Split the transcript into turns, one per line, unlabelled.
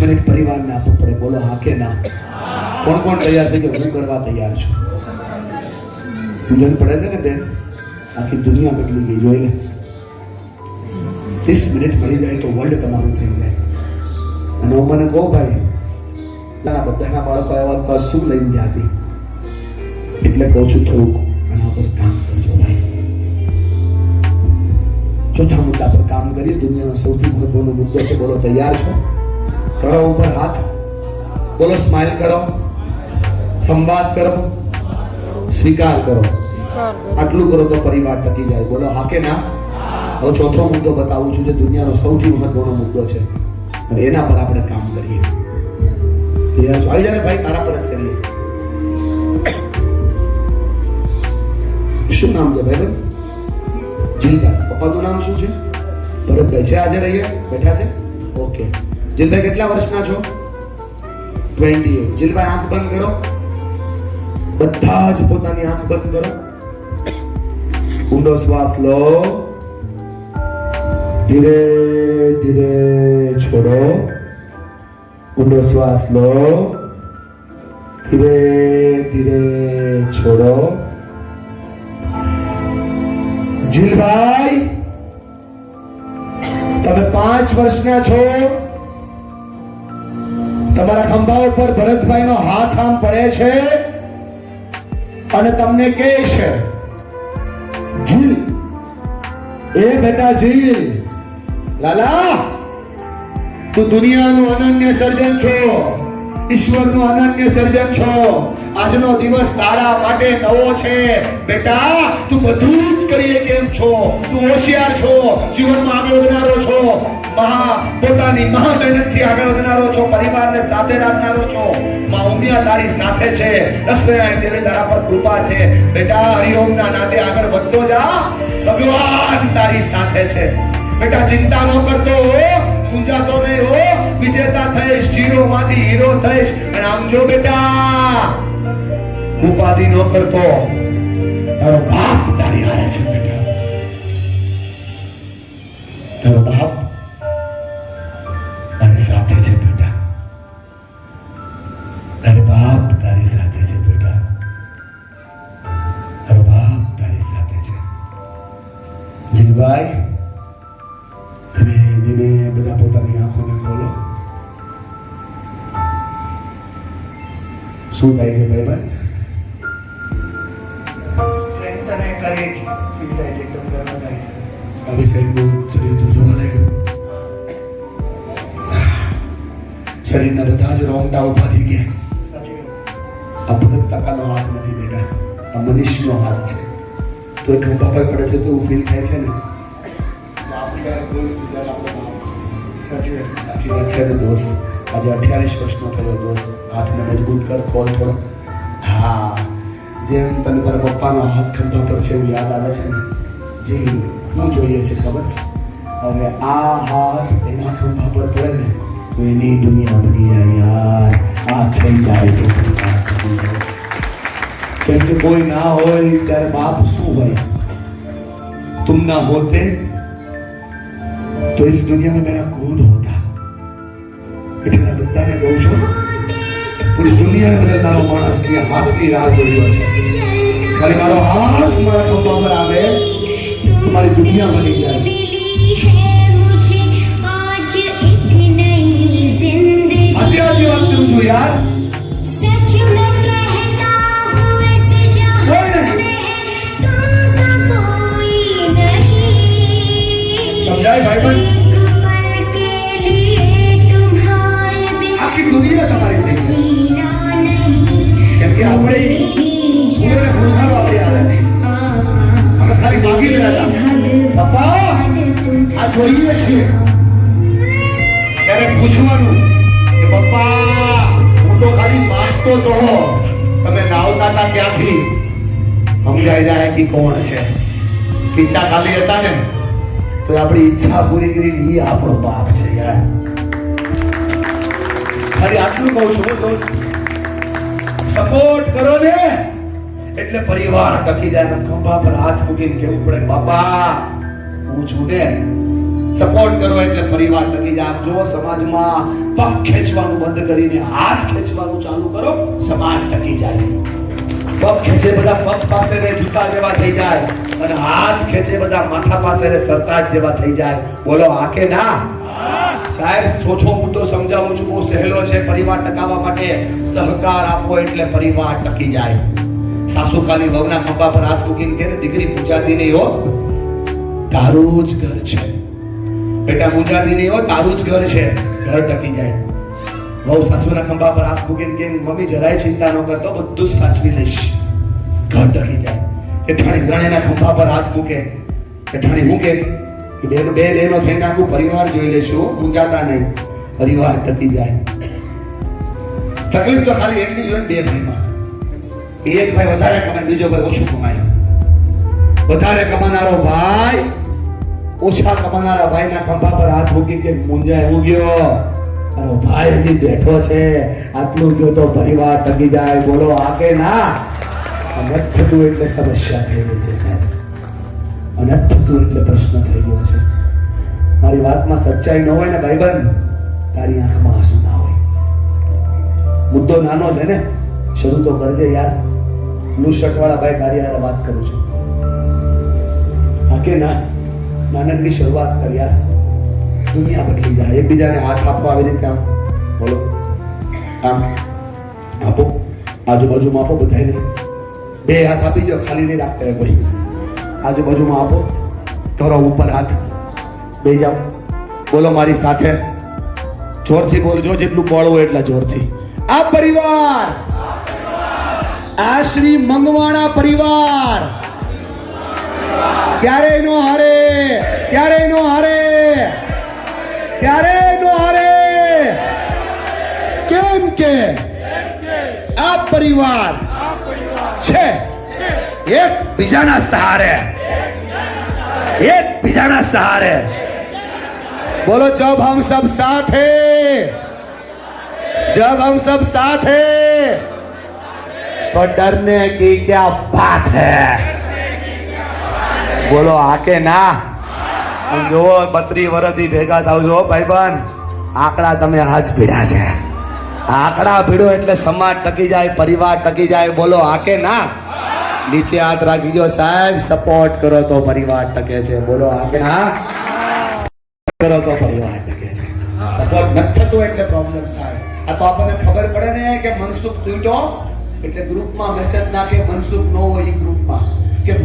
Minute પરિવારને આપવું પડે. બોલો, હા કે ના? કોણ કોણ તૈયાર થઈ કે હું કરવા તૈયાર છું. સમજણ પડે છે ને બેન? આખી દુનિયા બદલી ગઈ, જોઈ લે. ત્રીસ મિનિટ મળી જાય તો વર્લ્ડ તમારું થઈ જાય. અને હું મને કહું ભાઈ, તારા બધાના બાળકો આવ્યા તો શું લઈને જાતી? એટલે કહું છું થોડુંક આના પર કામ કરજો ભાઈ. ચોથા મુદ્દા પર કામ કરીએ. દુનિયાનો સૌથી મહત્વનો મુદ્દો છે, બોલો, તૈયાર છો? કરો ઉપર હાથ. બોલો સ્માઇલ કરો. સંવાદ કરો. સ્વીકાર કરો. આટલું કરો તો પરિવાર ટકી જાય. બોલો હા કે ના. હવે ચોથો મુદ્દો બતાવું છું જે દુનિયાનો સૌથી મહત્વનો મુદ્દો છે. અને એના પર આપણે કામ કરીએ. આવી જાય ભાઈ તારા પર જ કરીએ. શું નામ છે ભાઈ? જીલભાઈ પપ્પાનું નામ શું છે? ભરતભાઈ છે આજે રહીએ? બેઠા છે? ઓકે. જીલભાઈ કેટલા વર્ષના છો? ટ્વેન્ટી એટ જીલભાઈ આંખ બંધ કરો. બધા જ પોતાની આંખ બંધ કરો. ઊંડો શ્વાસ લો. ધીરે ધીરે છોડો. ઊંડો શ્વાસ લો. ધીરે ધીરે છોડો. જીલભાઈ, તમે પાંચ વર્ષના છો. તમારા ખંભા ઉપર ભરતભાઈ નો હાથ આમ પડે છે અને તમને કહે છે જીલ એ બેટા જીલ લાલા, તું દુનિયાનું અનન્ય સર્જન છો. ઈશ્વરનું અનન્ય સર્જન છો. આજનો દિવસ તારા માટે નવો છે. બેટા, તું બધું જ કરીએ કેમ છો. તું હોશિયાર છો. જીવનમાં આગળ વધનારો છો. મહા, પોતાની મહા મહેનતથી આગળ વધનારો છો. પરિવારને સાથે રાખનારો છો. મા ઉમિયા તારી સાથે છે. લક્ષ્મીનારાયણ દેવી તારા પર કૃપા છે. બેટા, હરિઓમના નાતે આગળ વધતો જા. ભગવાન તારી સાથે છે. બેટા, ચિંતા ન કરતો હો. વિજેતા થઈશ જીરો માંથી હીરો થઈશ. અને આમ જો બેટા, ઉપાધિ ન કરતો, તારો બાપ તારી હારે છે બેટા. તારો બાપ તારી સાથે છે શું થાય છે ભાઈબંધ
સ્ટ્રેન્થ અને કરેજ ફીલ થાય છે એકદમ ગર્વ થાય છે.
અભિષેકનું શરીર તો જોવા લાગ્યું શરીરના બધા જ રોંગટા ઊભા થઈ ગયા.
સાચી વાત.
આ ભરત કાકાનો હાથ નથી બેટા. આ મનીષનો હાથ છે. તો એક ખંભા પર પડે છે તો એવું ફીલ થાય છે ને? આપણે ક્યારેક બોલ્યું હતું ત્યારે આપણો બાપ
સાચી વાત.
સાચી વાત છે ને દોસ્ત? આજે અઠ્યાવીસ વર્ષનો થયો દોસ્ત હાથને મજબૂત કર ખોલ થોડો હા જેમ તને તારા પપ્પાનો હાથ ખંભા પર છે એવું યાદ આવે છે ને જે હું જોઈએ છે ખબર છે હવે આ હાથ એના ખંભા પર પડે ને તો એની દુનિયા બની જાય યાર આ થઈ જાય તો દુનિયા બની જાય. કેમ કે કોઈ ના હોય ત્યારે બાપ શું હોય तुम ना होते तो इस दुनिया में मेरा कौन होता એટલે બધાને કહું છું, પૂરી દુનિયાને બદલનારો માણસ એ હાથની રાહ જોઈ રહ્યો છે. ખાલી મારો હાથ મારા ખંભા પર આવે મારી દુનિયા બની જાય. આ છીએ ત્યારે પૂછવાનું કે પપ્પા, હું તો ખાલી માંગતો તો તમે નાવતા હતા ક્યાંથી? સમજાઈ જાય કે કોણ છે. ઈચ્છા ખાલી હતા ને, તો આપણી ઈચ્છા પૂરી કરી એ આપણો બાપ છે યાર. ખાલી આટલું કહું છું, દોસ્ત. સપોર્ટ કરો ને. એટલે પરિવાર ટકી જાય ખંભા પર હાથ મૂકીને કેવું પડે બાપા હું છું ને. સપોર્ટ કરો એટલે પરિવાર ટકી જાય. આપ જુઓ, સમાજમાં પગ ખેંચવાનું બંધ કરીને હાથ ખેંચવાનું ચાલુ કરો, સમાજ ટકી જાય. પગ ખેંચે બધા પગ પાસે રે જૂતા જેવા થઈ જાય અને હાથ ખેંચે બધા માથા પાસે રે સરતાજ જેવા થઈ જાય. બોલો આ કે ના? સાહેબ ચોથો મુદ્દો સમજાવું છું. બહુ સહેલો છે. પરિવાર ટકાવવા માટે સહકાર આપો એટલે પરિવાર ટકી જાય. સાસુ કાલી વહુના ખંભા પર હાથ મૂકીને કે દીકરી પૂજાતી નહીં હો. તારું જ ઘર છે. બેટા પૂજાતી નહીં હો તારું જ ઘર છે. ઘર ટકી જાય. બહુ સાસુના ખંભા પર હાથ મૂકીને કે મમ્મી, જરાય ચિંતા ન કરતો બધું સાચવી લઈશ. ઘર ટકી જાય. જેઠાણી ત્રણેયના ખંભા પર હાથ મૂકે. જેઠાણી મૂકે કે બે બે બહેનો થઈને આખું પરિવાર જોઈ લેશું મુંજાતા નહીં પરિવાર ટકી જાય. તકલીફ તો ખાલી એટલી જોઈ બે ભાઈમાં. એક ભાઈ વધારે કમાય, બીજો ભાઈ ઓછું કમાય. વધારે કમાનારો ભાઈ ઓછા કમાનારા ભાઈના ખંભા પર હાથ મૂકી કે મુંજા એવું ગયો? તારો ભાઈ હજી બેઠો છે. આટલું ગયો તો પરિવાર ટકી જાય. બોલો, આ કે ના? આ થતું એટલે સમસ્યા થઈ ગઈ છે સાહેબ. આ થતું એટલે પ્રશ્ન થઈ ગયો છે. મારી વાતમાં સચ્ચાઈ ન હોય ને ભાઈબંધ, તારી આંખમાં આંસુ ના હોય. મુદ્દો નાનો છે ને? શરૂ તો કરજે યાર. બ્લુ શર્ટ વાળા ભાઈ તારી યાર વાત કરું છું. હા કે ના? નાનકડી શરૂઆત કર્યા. દુનિયા બદલી જાય. એકબીજાને હાથ આપવા આવી રીતે આમ બોલો. આમ આપો. આજુબાજુમાં આપો બધાને બે હાથ આપી દો ખાલી નહીં રાખતા કોઈ. આજુબાજુમાં આપો. ધરો ઉપર હાથ. બે જાઓ. બોલો મારી સાથે. જોરથી બોલજો, જેટલું બોળવું એટલા જોરથી. આ પરિવાર. આ શ્રી મંગવાણા પરિવાર. ક્યારેય નો હારે ક્યારેય નો હારે ક્યારેય નો હારે કેમ કે આ પરિવાર છે એક બીજાના સહારે એક બીજાના સહારે बोलो जब हम सब साथ हैं जब हम सब साथ हैं तो डरने की क्या बात है બોલો આ કે ના જુઓ બત્રી વરસથી ભેગા થાવ છો, ભાઈબંધ. આંકડા તમે આજ ભીડા છે. આંકડા ભીડો એટલે સમાજ ટકી જાય, પરિવાર ટકી જાય. બોલો આ કે ના. નીચે હાથ રાખી દો સાહેબ સપોર્ટ કરો તો પરિવાર ટકે છે. બોલો આ કે ના કરો તો પરિવાર ટકે છે. સપોર્ટ નથી થતો એટલે પ્રોબ્લેમ થાય. આ તો આપણને ખબર પડે ને કે મનસુખ તૂટ્યો? એટલે ગ્રુપમાં મેસેજ નાખે, મનસુખ ન હોય એ ગ્રુપમાં કે